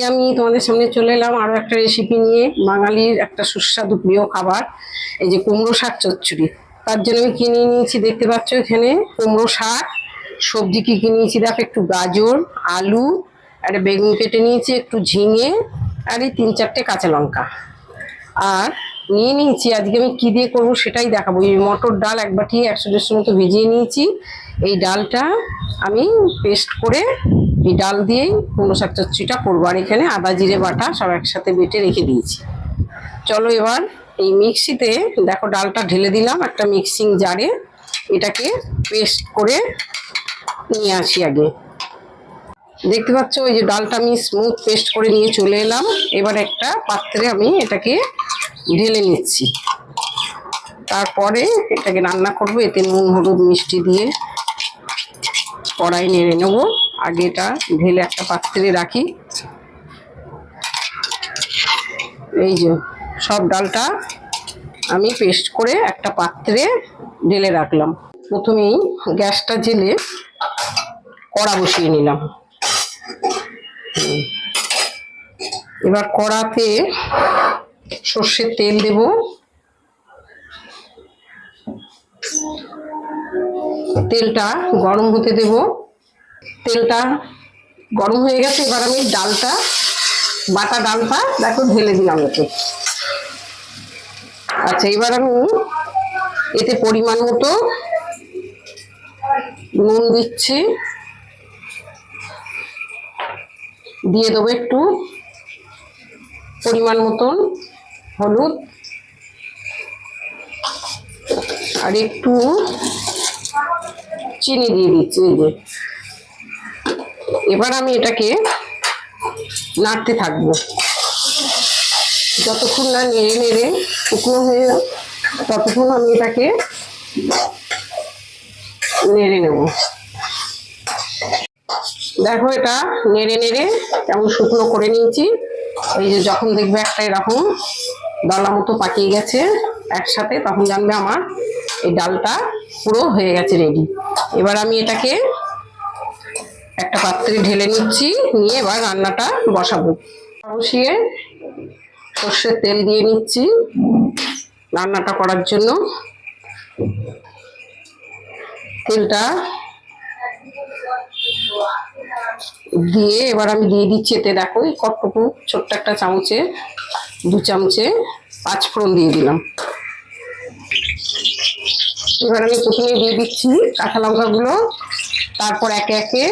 আজকে আমি তোমাদের সামনে চলে এলাম আরও একটা রেসিপি নিয়ে, বাঙালির একটা সুস্বাদু প্রিয় খাবার, এই যে কুমড়ো শাক চচ্চড়ি। তার জন্য আমি কিনে নিয়েছি, দেখতে পাচ্ছ এখানে কুমড়ো শাক, সবজি কি কিনে নিয়েছি দেখো, একটু গাজর, আলু, একটা বেগুন কেটে নিয়েছি, একটু ঝিঙে, আর এই তিন চারটে কাঁচা লঙ্কা। আর নিয়ে নিয়েছি, আজকে আমি কী দিয়ে করব সেটাই দেখাবো। এই মটর ডাল এক বাটি একশো দেড়শো মতো ভিজিয়ে নিয়েছি। এই ডালটা আমি পেস্ট করে এই ডাল দিয়েই কুমড়ো শাক চচ্চড়িটা করব আর এখানে আদা, জিরে, বাটা সব একসাথে বেটে রেখে দিয়েছি। চলো এবার এই মিক্সিতে দেখো ডালটা ঢেলে দিলাম একটা মিক্সিং জারে। এটাকে পেস্ট করে নিয়ে আসি আগে। দেখতে পাচ্ছ ওই যে ডালটা আমি স্মুথ পেস্ট করে নিয়ে চলে এলাম। এবার একটা পাত্রে আমি এটাকে ঢেলে নিচ্ছি। তারপরে এটাকে রান্না করব, এতে নুন, হলুদ, মিষ্টি দিয়ে কড়াই নেড়ে নেব। আগে এটা ঢেলে একটা পাত্রে রাখি। এই যে সব ডালটা আমি পেস্ট করে একটা পাত্রে ঢেলে রাখলাম। প্রথমেই গ্যাসটা জেলে কড়া বসিয়ে নিলাম। এবার কড়াতে সর্ষের তেল দেব। তেলটা গরম হতে দেব। তেলটা গরম হয়ে গেছে, এবার আমি ডালটা, বাটা ডালটা, দেখো ঢেলে দিলাম এতে আচ্ছা এবার আমি এতে পরিমাণ মতো নুন দিচ্ছি। দিয়ে দেবো একটু পরিমাণ মতন হলুদ। আর একটু চিনি দিয়ে দিচ্ছি, এই যে। এবার আমি এটাকে নাড়তে থাকব। যতক্ষণ না নেড়ে নেড়ে শুকনো হয়ে ততক্ষণ আমি এটাকে নেড়ে নেব। দেখো এটা নেড়ে নেড়ে কেমন শুকনো করে নিয়েছি। এই যে যখন দেখবে একটা এরকম দলা মতো পাকিয়ে গেছে একসাথে, তখন জানবে আমার এই ডালটা পুরো হয়ে গেছে রেডি এবার আমি এটাকে একটা পাত্রে ঢেলে নিচ্ছি, নিয়ে এবার রান্নাটা বসাবো। বসিয়ে সর্ষের তেল দিয়ে নিচ্ছি রান্নাটা করার জন্য। তেলটা দিয়ে এবার আমি দিয়ে দিচ্ছি এতে, দেখো, এই কটটুকু ছোট্ট একটা চামচে, দু চামচে পাঁচ ফোড়ন দিয়ে দিলাম। এবার আমি প্রথমে দিয়ে দিচ্ছি কাঁচা লঙ্কাগুলো। তারপর একে একে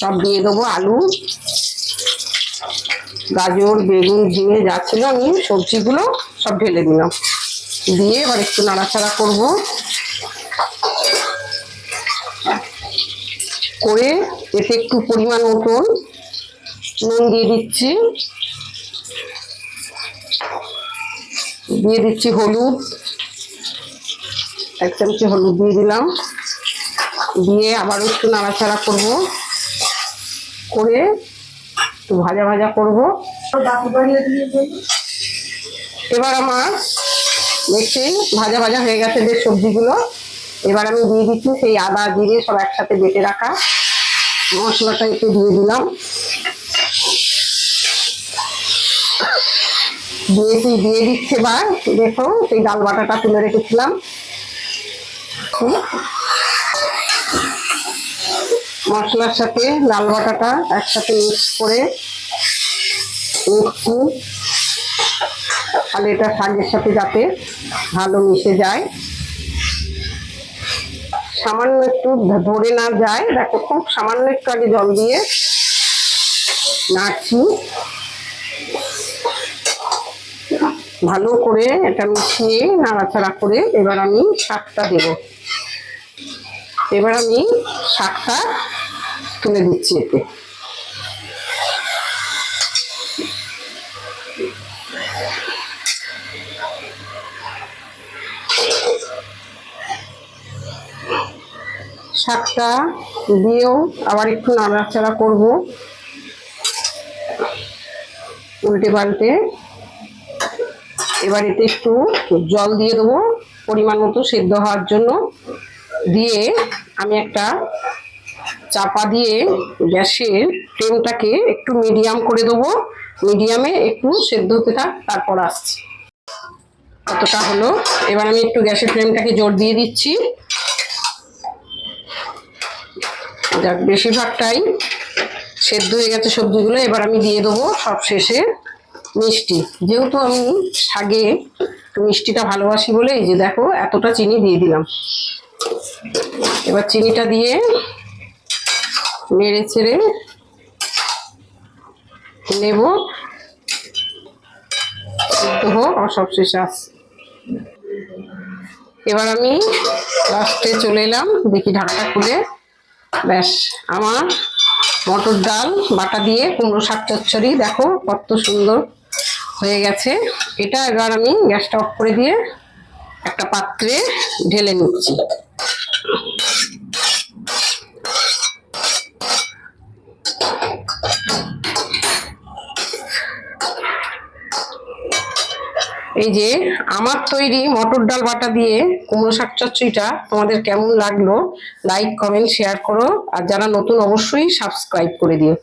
সব দিয়ে দেবো আলু, গাজর, বেগুন ঝিঙে যা ছিল আমি সবজিগুলো সব ঢেলে দিলাম দিয়ে এবার একটু নাড়াচাড়া করব। করে এতে একটু পরিমাণ মতন নুন দিয়ে দিচ্ছি। দিয়ে দিচ্ছি হলুদ, এক চামচি হলুদ দিয়ে দিলাম। দিয়ে আবার একটু নাড়াচাড়া করব। করে একটু ভাজা ভাজা করব। এবার আমার দেখছি ভাজা ভাজা হয়ে গেছে যে সবজিগুলো। এবার আমি দিয়ে দিচ্ছি সেই আদা, জিরে সব একসাথে বেটে রাখা। মশলাটা একটু দিয়ে দিলাম। দিয়েছি, দিয়ে দিচ্ছে এবার। দেখো সেই ডাল বাটাটা তুলে রেখেছিলাম। মশলার সাথে লাল বাটাটা একসাথে মিক্স করে নিচ্ছি তাহলে এটা শাকের সাথে যাতে ভালো মিশে যায়। সামান্য একটু ধরে না যায়। দেখো খুব সামান্য একটু আগে জল দিয়ে নাড়ছি। ভালো করে এটা মিশিয়ে নাড়াচাড়া করে এবার আমি শাকটা দেব। এবার আমি শাকটা তুলে দিচ্ছি এতে। শাকটা দিয়েও আবার একটু নাড়াচাড়া করব। উল্টে পাল্টে। এবার এতে একটু জল দিয়ে দেবো। পরিমাণ মতো সেদ্ধ হওয়ার জন্য। দিয়ে আমি একটা চাপা দিয়ে গ্যাসের ফ্লেমটাকে একটু মিডিয়াম করে দেবো। মিডিয়ামে একটু সেদ্ধ হতে থাক, তারপর আসছি। কতটা হলো? এবার আমি একটু গ্যাসের ফ্লেমটাকে জোর দিয়ে দিচ্ছি। যাক, বেশিরভাগটাই সেদ্ধ হয়ে গেছে সবজিগুলো। এবার আমি দিয়ে দেবো সব শেষে মিষ্টি। যেহেতু আমি শাগে মিষ্টিটা ভালোবাসি বলে, এই যে দেখো, এতটা চিনি দিয়ে দিলাম। এবার চিনিটা দিয়ে নেড়ে ছেড়ে নেব সিদ্ধ হোক আর সব শেষে আস এবার আমি লাস্টে চলে এলাম, দেখি ঢাকাটা খুলে। ব্যাস, আমার মটর ডাল, বাটা দিয়ে কুমড়ো শাক চচ্চড়ি, দেখো কত সুন্দর হয়ে গেছে। এটা এবার আমি গ্যাসটা অফ করে দিয়ে একটা পাত্রে ঢেলে নিচ্ছি। এই যে আমার তৈরি মটর ডাল বাটা দিয়ে কুমড়ো শাক চচ্চড়িটা তোমাদের কেমন লাগল? লাইক কমেন্ট শেয়ার করো। আর যারা নতুন, অবশ্যই সাবস্ক্রাইব করে দিও।